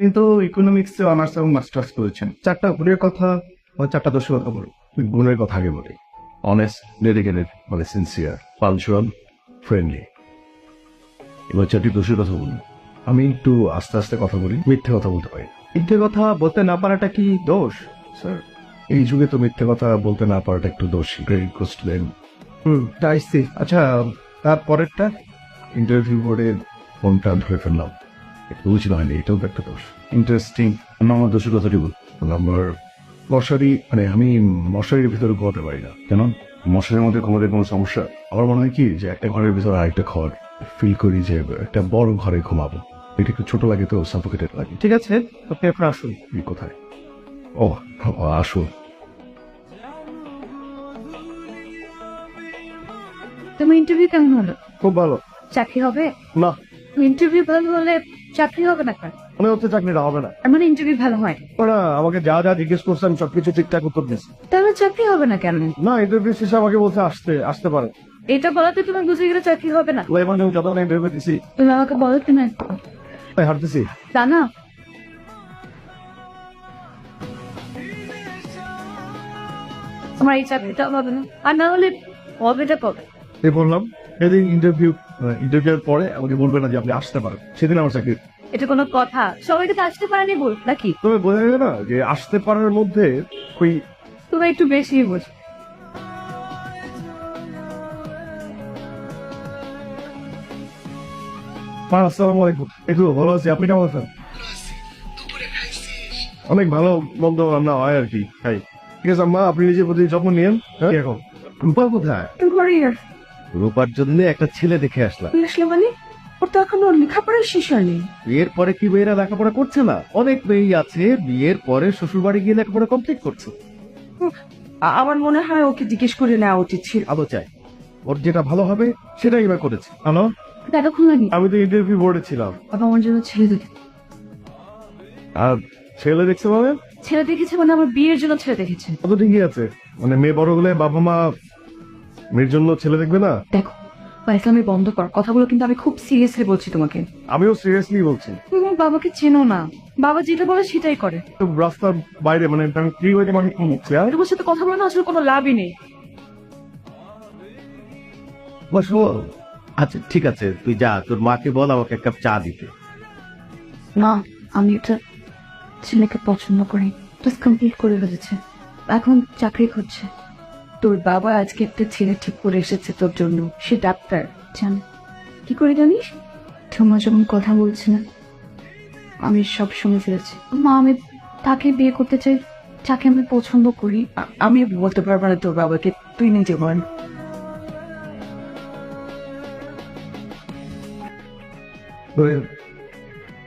কিন্তু ইকোনমিক্সে অনার্স এবং মাস্টার্স করেছেন। চারটা গুণের কথা ও চারটা দোষের কথা বলুন। তুই গুণের কথা আগে বলি। অনেস্ট ডেডিকেটেড মানে সিনসিয়ার পাঞ্চুয়াল ফ্রেন্ডলি এবার চারটি দোষের কথা বলুন। আমি একটু আস্তে আস্তে কথা বলি মিথ্যে কথা বলতে পারি মিথ্যে কথা বলতে না পারাটা কি দোষ স্যার? এই যুগে তো মিথ্যে কথা বলতে না পারাটা একটু দোষী। ক্রেডিট কোস্ট দেন হুম আচ্ছা তারপরেরটা? ইন্টারভিউ বোর্ডে ফোনটা ধরে ফেললাম। একটু উচিত হয়নি এটাও তো একটা দোষ। ইন্টারেস্টিং আমার দোষের কথাটি বল নাম্বার মশারি মানে আমি মশারির ভিতরে ঘুমাতে পারি না। কেন? মশারির মধ্যে ঘুমাতে কোনো সমস্যা? আমার মনে হয় কি যে একটা ঘরের ভিতরে আরেকটা ঘর ফিল করি যে একটা বড় ঘরে ঘুমাবো। এটা একটু ছোট লাগে তো সাফোকেটেড লাগে। ঠিক আছে আপনি এখন আসুন। কোথায়? ও ও, আসুন। তোমার ইন্টারভিউ কেমন হলো? খুব ভালো। চাকরি হবে? না। ইন্টারভিউ ভালো হলে চাকরি হবে না কার মনে হচ্ছে চাকরিটা হবে না। আর মানে ইন্টারভিউ ভালো হয় ওরা আমাকে যা যা জিজ্ঞেস করছে আমি সবকিছু ঠিকঠাক উত্তর দিয়েছি। তাহলে চাকরি হবে না কেন? না ইন্টারভিউ শেষে আমাকে বলছে আসতে আসতে পারে। এটা বলাতে তুমি বুঝে গেলে চাকরি হবে না। ওই মানে আমি যতক্ষণ ইন্টারভিউ দিছি। তুমি আমাকে বলো কিনা তাই হারতেছি তা না তোমার এই চাকরিটা হবে না। আর না হলে হবেটা কবে? এই বললাম সেদিন ইন্টারভিউ ইন্টারভিউ পরে আমাকে বলবে না যে আপনি আসতে পারেন। সেদিন আমার চাকরি। এটা কোনো কথা। সবাইকে তো আসতে পারেনি বল নাকি? তবে বোঝা যাবে না যে আসতে পারার মধ্যে ওই তুমি একটু বেশি বোঝ মা আসসালামু আলাইকুম। একটু ভালো আছি আপনি কেমন আছেন? অনেক ভালো মন্দ রান্না হয় আর কি ঠিক আছে মা আপনি নিজের প্রতি যত্ন নিয়েন হ্যাঁ? এখন রূপা কোথায়? রূপার জন্য একটা ছেলে দেখে আসলাম। আসলে মানে? ওর তো এখনও লেখাপড়া শেষ হয়নি। বিয়ের পরে কি মেয়েরা লেখাপড়া করছে না? অনেক মেয়েই আছে বিয়ের পরে শ্বশুর বাড়ি গিয়ে লেখাপড়া কমপ্লিট করছে। আমার মনে হয় ওকে জিজ্ঞেস করে নেওয়া উচিত ছিল। আলো চাই। ওর যেটা ভালো হবে সেটাই এবার করেছে। হ্যালো? এতক্ষণ লাগে আমি তো ইন্টারভিউ বোর্ডে ছিলাম। বাবা আমার জন্য ছেলে দেখে আর ছেলে দেখছে মানে? ছেলে দেখেছে মানে আমার বিয়ের জন্য ছেলে দেখেছে। কত ঠিকই আছে। মানে মেয়ে বড় হলে বাবা মা মেয়ের জন্য ছেলে দেখবে না? দেখো ইসলামী বন্ধ কর কথাগুলো কিন্তু আমি খুব সিরিয়াসলি বলছি তোমাকে। আমিও সিরিয়াসলি বলছি। তুমি আমার বাবাকে চেনো না। বাবা যেটা বলে সেটাই করে। তো রাস্তার বাইরে মানে আমি ফ্রি হয়ে মানে কি হচ্ছে আর তোমার সাথে কথা বলে না আসলে কোনো লাভই নেই। বসো আচ্ছা ঠিক আছে তুই যা তোর মাকে বল আমাকে এক কাপ চা দিতে। না আমি একটা ছেলেকে পছন্দ করি। ক্লাস কমপ্লিট করে ফেলেছে। এখন চাকরি করছে তোর বাবা আজকে একটা ছেলে ঠিক করে এসেছে তোর জন্য সে ডাক্তার। জান। কি করে জানিস? তোমার যখন কথা বলছে না। আমি সব শুনে ফেলেছি। মা আমি তাকে বিয়ে করতে চাই যাকে আমি পছন্দ করি। আ- আমি বলতে পারব না তোর বাবাকে তুই নিজে বল। তোর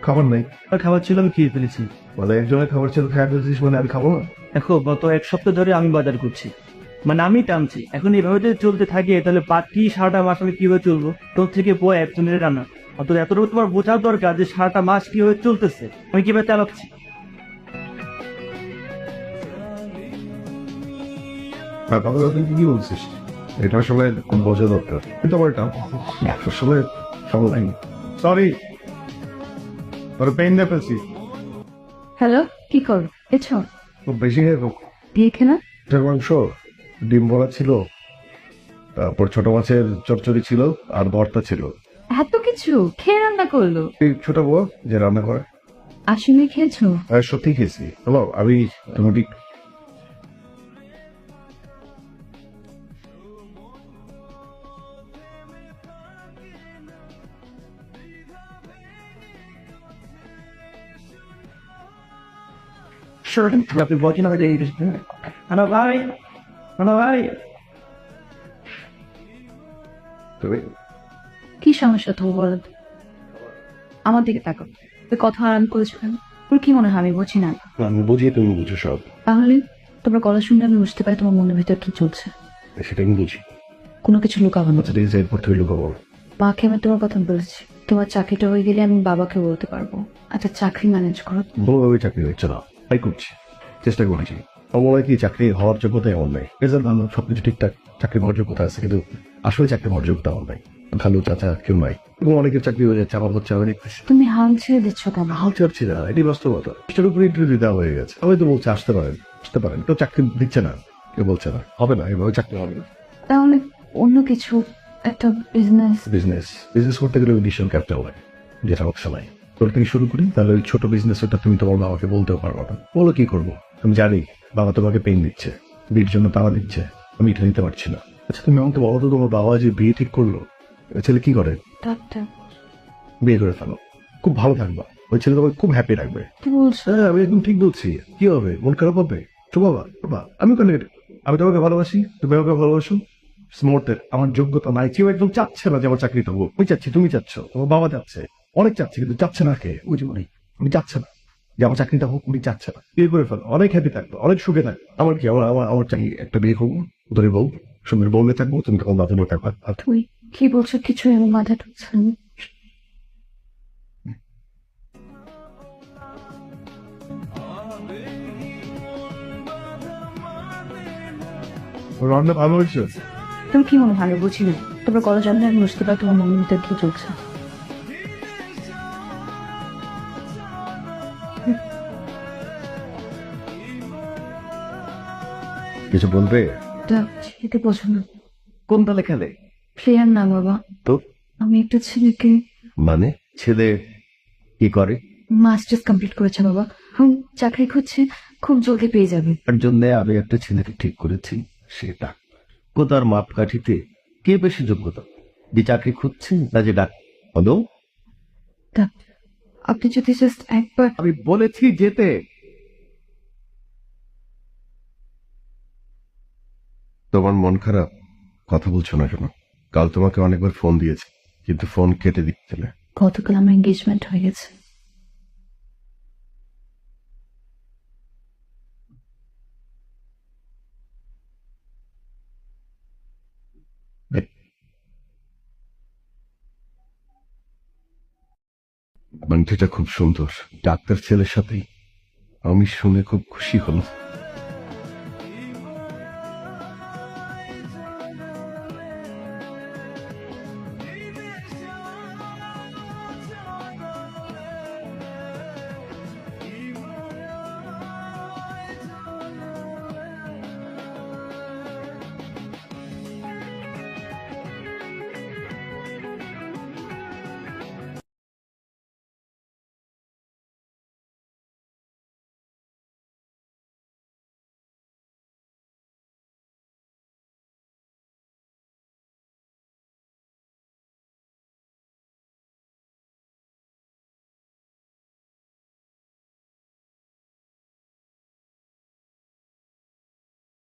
খাবার নাই। আর খাবার ছিল আমি খেয়ে ফেলেছি। মানে একজনের খাবার ছিল খাই ফেলছিস মানে আমি খাব না? দেখো গত এক সপ্তাহ ধরে আমি বাজার করছি। মানে আমি টানছি। এখন এইভাবে যদি চলতে থাকে তাহলে বাকি সারাটা মাস আমি কীভাবে চলবো? তোর থেকে বই একজনের রান্না। অত এতটুকু তোমার বোঝার দরকার যে সারাটা মাস কীভাবে চলতেছে। আমি কীভাবে চালাচ্ছি? না তবে কি বলছিস? এটা আসলে খুব বোঝা দরকার। কিন্তু আমার এটা আসলে সব সরি তোর পেন দিয়ে ফেলছি হ্যালো কি করো? এছো খুব বেশি হয়ে গেল। দিয়ে খেলা? মাংস? ডিম বড়া ছিল তারপর ছোট মাছের চচ্চড়ি ছিল আর ভর্তা ছিল। এত কিছু? খেয়ে রান্না করল? এই ছোট বউ যে রান্না করে। আসলে খেয়েছো? আর সত্যি খেয়েছি। হ্যালো আমি তোমাকে আপনি বলছেন হয়তো এই হ্যালো ভাই। হ্যালো ভাই। তুমি? কি সমস্যা তো বলো? আমার দিকে তাকাও। তুই কথা আরাম করেছ কেন? তোর কি মনে হয়? আমি বুঝি না। আমি বুঝিয়ে তুমি বুঝো সব। তাহলে তোমরা গলা শুনলে আমি বুঝতে পারি তোমার মনের ভিতর কি চলছে। সেটা আমি বুঝি। কোনো কিছু লুকাবো না। আচ্ছা এরপর তুই লুকাবো মাকে আমি তোমার কথা বলেছি। তোমার চাকরিটা হয়ে গেলে আমি বাবাকে বলতে পারব। একটা চাকরি ম্যানেজ করো। কোনোভাবে চাকরি হচ্ছে না। তাই করছি। চেষ্টা করছি। আমার মনে কি চাকরি হওয়ার যোগ্যতা এমন নাই। রেজাল্ট ভালো সবকিছু ঠিকঠাক চাকরি হওয়ার যোগ্যতা আছে কিন্তু আসলে চাকরি হওয়ার যোগ্যতা এমন নাই। খালু চাচা কেউ নাই। এবং অনেকের চাকরি হয়ে যাচ্ছে আমার হচ্ছে আমি দেখতেছি তুমি হাল ছেড়ে দিচ্ছ কেন? হাল চাচ্ছি না এটি বাস্তবতা। সেটার উপরে ইন্টারভিউ দেওয়া হয়ে গেছে। সবাই তো বলছে আসতে পারেন আসতে পারেন। কেউ চাকরি দিচ্ছে না কেউ বলছে না। হবে না এভাবে চাকরি হবে। না তাহলে অন্য কিছু একটা বিজনেস বিজনেস বিজনেস করতে গেলে ডিসিশন ক্যাপিটাল লাগে যেটা হচ্ছে নাই তোর থেকে শুরু করি তাহলে ছোট বিজনেস ওটা তুমি তোমার বাবাকে বলতেও পারব না। বলো কি করব? আমি জানি বাবা তোমাকে পেন দিচ্ছে বিয়ের জন্য টাকা দিচ্ছে আমি এটা নিতে পারছি না। আচ্ছা তুমি আমাকে বলো তো তোমার বাবা যে বিয়ে ঠিক করল ছেলে কি করে? ডাক্তার। বিয়ে করে ফেলো। খুব ভালো থাকবা। ওই ছেলে তোমাকে খুব হ্যাপি রাখবে। কি বলছো? হ্যাঁ আমি একদম ঠিক বলছি। কি হবে? মন খারাপ হবে? তো বাবা বাবা আমি কেন আমি তোমাকে ভালোবাসি? তুমি আমাকে ভালোবাসো? স্মর্টের আমার যোগ্যতা নাই। কেউ একদম চাচ্ছে না যে আমার চাকরিটা হোক আমি চাচ্ছি তুমি চাচ্ছ। তোমার বাবা চাচ্ছে। অনেক চাচ্ছে কিন্তু চাচ্ছে না কে? ওই উনি আমি চাচ্ছে না। যে আমার চাকরিটা হোক উনি চাচ্ছে না। বিয়ে করে ফেলো। অনেক হ্যাপি থাকব অনেক সুখে থাকব। আমার কি আমার আমার আমার চাই একটা বিয়ে করব তোর বউ সুন্দর বউলে থাকব তুমি তখন বউ থাকবা। তুই কি বলছো কিছু আমার মাথা ঢুকছে রান্না ভালো হয়েছে? তুমি কি মনে ভালো বুঝি না তোমরা কলেজ আমি বুঝতে পারি তোমার মমিতে কি চলছে। কিছু বলবে? এটা ছেলেকে পছন্দ। কোন তালে খেলে? প্লেয়ার না বাবা। তো? আমি একটা ছেলেকে মানে? ছেলে কি করে? মাস্টার্স কমপ্লিট করেছে বাবা। হুম চাকরি খুঁজছে খুব জলদি পেয়ে যাবে। তার জন্য আমি একটা ছেলেকে ঠিক করেছি সে ডাক্তার মাপকাঠিতে? কে বেশি যোগ্যতা? যে চাকরি খুঁজছে না যে ডাক্তার হলো আপনি যদি জাস্ট একবার আমি বলেছি যেতে। তোমার মন খারাপ? কথা বলছো না কেন? কাল তোমাকে অনেকবার ফোন দিয়েছি কিন্তু ফোন কেটে দিচ্ছিলে গতকাল আমার এঙ্গেজমেন্ট হয়ে গেছে। মানটিটা খুব সুন্দর। ডাক্তার ছেলের সাথেই। আমি শুনে খুব খুশি হলাম।